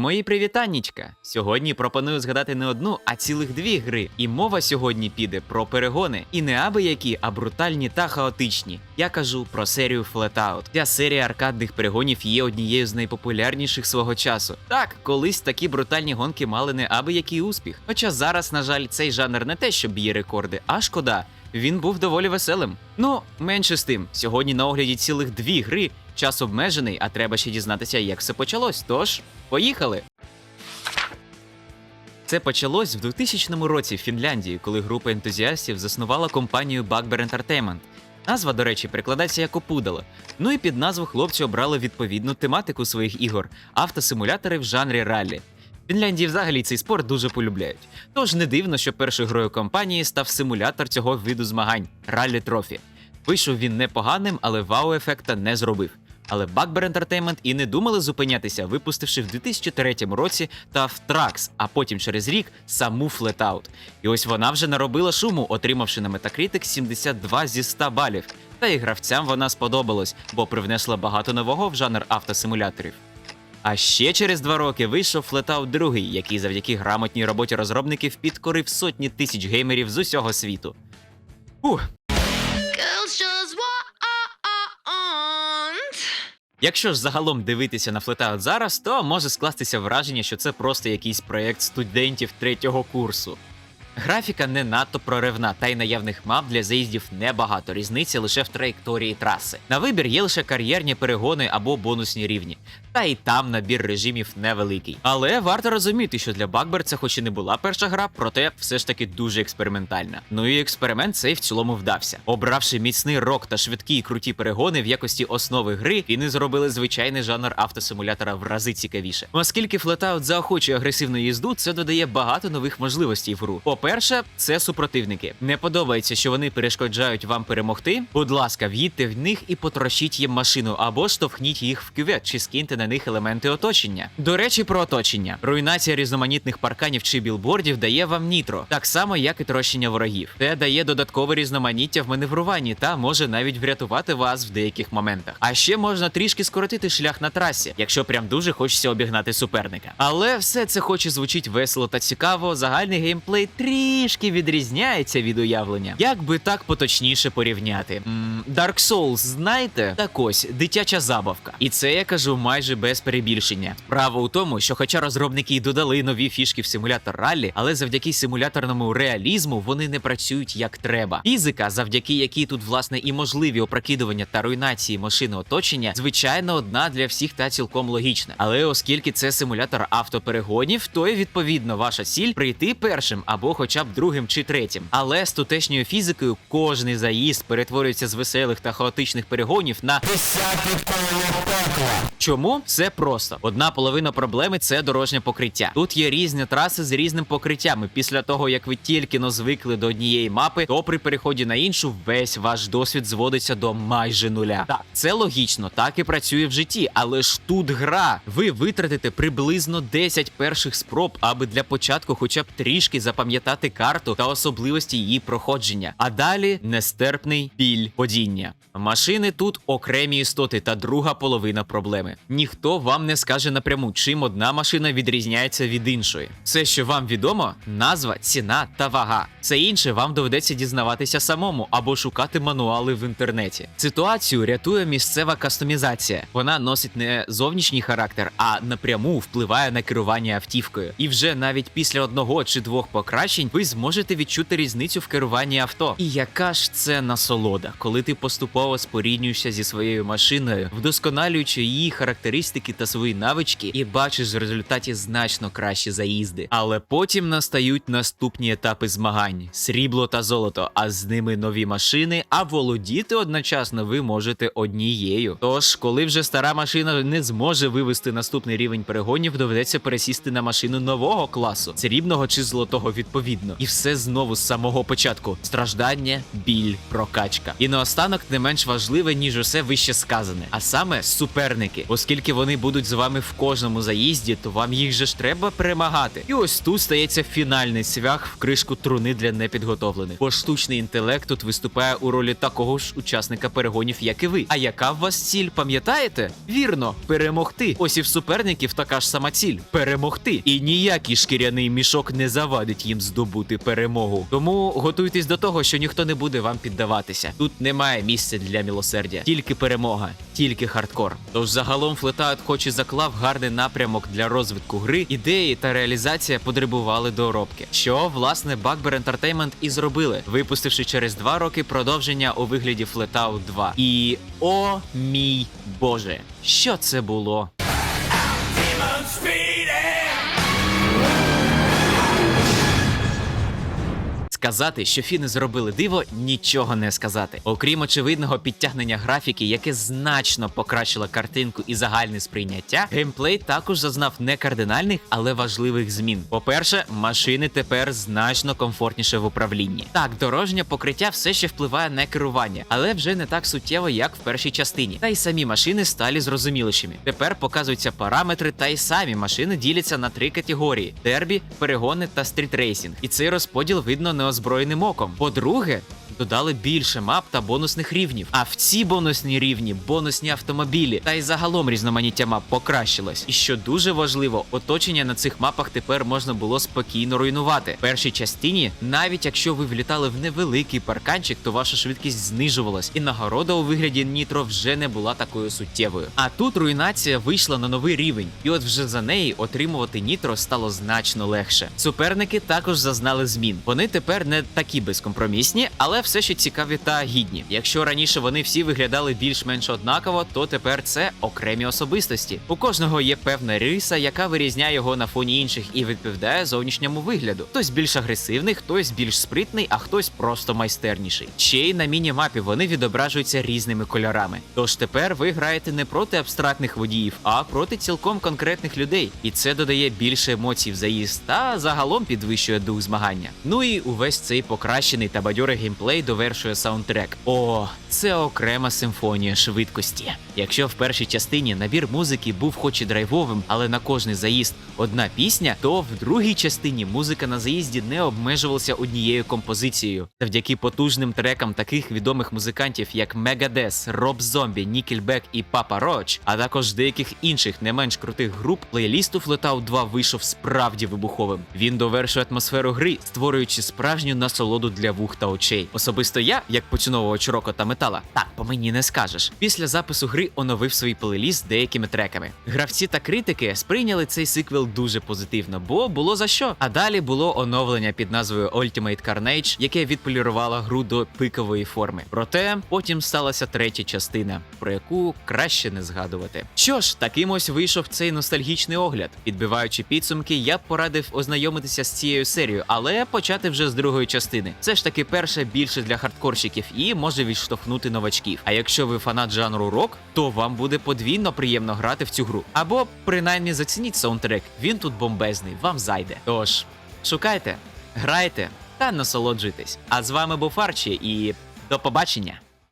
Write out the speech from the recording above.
Мої привітаннячка! Сьогодні пропоную згадати не одну, а цілих дві гри. І мова сьогодні піде про перегони. І не аби які, а брутальні та хаотичні. Я кажу про серію Flatout. Ця серія аркадних перегонів є однією з найпопулярніших свого часу. Так, колись такі брутальні гонки мали не аби який успіх. Хоча зараз, на жаль, цей жанр не те, що б'є рекорди, а шкода. Він був доволі веселим. Ну, менше з тим, сьогодні на огляді цілих дві гри. Час обмежений, а треба ще дізнатися, як все почалось. Тож, поїхали! Це почалось в 2000 році в Фінляндії, коли група ентузіастів заснувала компанію Bugbear Entertainment. Назва, до речі, перекладається як опудало. Ну і під назву хлопці обрали відповідну тематику своїх ігор автосимулятори в жанрі раллі. В Фінляндії взагалі цей спорт дуже полюбляють. Тож не дивно, що першою грою компанії став симулятор цього виду змагань раллі трофі. Вийшов він непоганим, але вау-ефекта не зробив. Але Bugbear Entertainment і не думали зупинятися, випустивши в 2003 році Tough Tracks, а потім через рік саму Flatout. І ось вона вже наробила шуму, отримавши на Metacritic 72 зі 100 балів. Та і гравцям вона сподобалась, бо привнесла багато нового в жанр автосимуляторів. А ще через два роки вийшов Flatout 2, який завдяки грамотній роботі розробників підкорив сотні тисяч геймерів з усього світу. Ух, Якщо ж загалом дивитися на Flatout зараз, то може скластися враження, що це просто якийсь проєкт студентів третього курсу. Графіка не надто проривна, та й наявних мап для заїздів небагато. Різниця лише в траєкторії траси. На вибір є лише кар'єрні перегони або бонусні рівні. Та й там набір режимів невеликий. Але варто розуміти, що для Bugbear це хоч і не була перша гра, проте все ж таки дуже експериментальна. Ну і експеримент цей в цілому вдався. Обравши міцний рок та швидкі і круті перегони в якості основи гри, вони зробили звичайний жанр автосимулятора в рази цікавіше. Оскільки Flatout заохочує агресивну їзду, це додає багато нових можливостей в гру. По-перше, це супротивники. Не подобається, що вони перешкоджають вам перемогти. Будь ласка, в'їдьте в них і потрощіть їм машину або штовхніть їх в кювет чи скиньте на них елементи оточення. До речі, про оточення. Руйнація різноманітних парканів чи білбордів дає вам нітро, так само як і трощення ворогів. Це дає додаткове різноманіття в маневруванні та може навіть врятувати вас в деяких моментах. А ще можна трішки скоротити шлях на трасі, якщо прям дуже хочеться обігнати суперника. Але все це хоч і звучить весело та цікаво, загальний геймплей трішки відрізняється від уявлення. Як би так поточніше порівняти? М, Dark Souls, знаєте? Так ось дитяча забавка. І це я кажу майже без перебільшення. Справа у тому, що, хоча розробники й додали нові фішки в симулятор раллі, але завдяки симуляторному реалізму вони не працюють як треба. Фізика, завдяки якій тут власне і можливі опрокидування та руйнації машини оточення, звичайно, одна для всіх та цілком логічна. Але оскільки це симулятор автоперегонів, то і відповідно ваша ціль прийти першим або хоча б другим чи третім. Але з тутешньою фізикою кожний заїзд перетворюється з веселих та хаотичних перегонів на Чому? Все просто. Одна половина проблеми це дорожнє покриття. Тут є різні траси з різним покриттям. і Після того, як ви тільки но звикли до однієї мапи, то при переході на іншу весь ваш досвід зводиться до майже нуля. Так, це логічно, так і працює в житті, але ж тут гра. Ви витратите приблизно 10 перших спроб, аби для початку, хоча б трішки запам'ятати карту та особливості її проходження. А далі нестерпний біль падіння. Машини тут окремі істоти та друга половина проблеми. Вам не скаже напряму, чим одна машина відрізняється від іншої. Все, що вам відомо, назва, ціна та вага. Все інше вам доведеться дізнаватися самому або шукати мануали в інтернеті. Ситуацію рятує місцева кастомізація. Вона носить не зовнішній характер, а напряму впливає на керування автівкою. І вже навіть після одного чи двох покращень ви зможете відчути різницю в керуванні авто. І яка ж це насолода, коли ти поступово споріднюєшся зі своєю машиною, вдосконалюючи її характеристики та свої навички, і бачиш в результаті значно кращі заїзди. Але потім настають наступні етапи змагань: срібло та золото, а з ними нові машини. А володіти одночасно ви можете однією. Тож, коли вже стара машина не зможе вивести наступний рівень перегонів, доведеться пересісти на машину нового класу, срібного чи золотого відповідно. І все знову з самого початку: страждання, біль, прокачка. І наостанок не менш важливе, ніж усе вище сказане, а саме суперники, оскільки оскільки вони будуть з вами в кожному заїзді, то вам їх же ж треба перемагати. І ось тут стається фінальний свях в кришку труни для непідготовлених. Бо штучний інтелект тут виступає у ролі такого ж учасника перегонів, як і ви. А яка в вас ціль, пам'ятаєте? Вірно, перемогти. Ось і в суперників така ж сама ціль перемогти. І ніякий шкіряний мішок не завадить їм здобути перемогу. Тому готуйтесь до того, що ніхто не буде вам піддаватися. Тут немає місця для милосердя, тільки перемога, тільки хардкор. Тож загалом Flatout хоч і заклав гарний напрямок для розвитку гри, ідеї та реалізація потребували доробки. Що власне Bugbear Entertainment і зробили, випустивши через два роки продовження у вигляді Flatout 2. І о мій боже, що це було? Сказати, що фіни зробили диво, нічого не сказати. Окрім очевидного підтягнення графіки, яке значно покращило картинку і загальне сприйняття, геймплей також зазнав не кардинальних, але важливих змін. По-перше, машини тепер значно комфортніше в управлінні. Так, дорожнє покриття все ще впливає на керування, але вже не так суттєво, як в першій частині. Та й самі машини стали зрозумілішими. Тепер показуються параметри, та й самі машини діляться на три категорії: дербі, перегони та стрітрейсінг. І цей розподіл видно неозброєним оком. По-друге, додали більше мап та бонусних рівнів. А в ці бонусні рівні бонусні автомобілі та й загалом різноманіття мап покращилось. І що дуже важливо, оточення на цих мапах тепер можна було спокійно руйнувати. В першій частині, навіть якщо ви влітали в невеликий парканчик, то ваша швидкість знижувалась, і нагорода у вигляді нітро вже не була такою суттєвою. А тут руйнація вийшла на новий рівень, і от вже за неї отримувати нітро стало значно легше. Суперники також зазнали змін. Вони тепер не такі безкомпромісні, але все ще цікаві та гідні. Якщо раніше вони всі виглядали більш-менш однаково, то тепер це окремі особистості. У кожного є певна риса, яка вирізняє його на фоні інших і відповідає зовнішньому вигляду. Хтось більш агресивний, хтось більш спритний, а хтось просто майстерніший. Ще й на міні-мапі вони відображуються різними кольорами. Тож тепер ви граєте не проти абстрактних водіїв, а проти цілком конкретних людей. І це додає більше емоцій в заїзд та загалом підвищує дух змагання. Ну і увесь цей покращений та бадьорий геймплей довершує саундтрек. О, це окрема симфонія швидкості. Якщо в першій частині набір музики був хоч і драйвовим, але на кожний заїзд одна пісня, то в другій частині музика на заїзді не обмежувалася однією композицією. Завдяки потужним трекам таких відомих музикантів, як Megadeth, Rob Zombie, Nickelback і Papa Roach, а також деяких інших не менш крутих груп, плейліст у Flatout 2 вийшов справді вибуховим. Він довершує атмосферу гри, створюючи справжню насолоду для вух та очей. Особисто я, як поціновувач року та метала, так по мені не скажеш. Після запису гри оновив свій плейліст деякими треками. Гравці та критики сприйняли цей сиквел дуже позитивно, бо було за що. А далі було оновлення під назвою Ultimate Carnage, яке відполірувало гру до пикової форми. Проте потім сталася третя частина, про яку краще не згадувати. Що ж, таким ось вийшов цей ностальгічний огляд. Підбиваючи підсумки, я б порадив ознайомитися з цією серією, але почати вже з другої частини. Це ж таки перша більше для хардкорщиків і може відштовхнути новачків. А якщо ви фанат жанру рок, то вам буде подвійно приємно грати в цю гру. Або принаймні зацініть саундтрек. Він тут бомбезний, вам зайде. Тож шукайте, грайте та насолоджуйтесь. А з вами був Арчі і до побачення.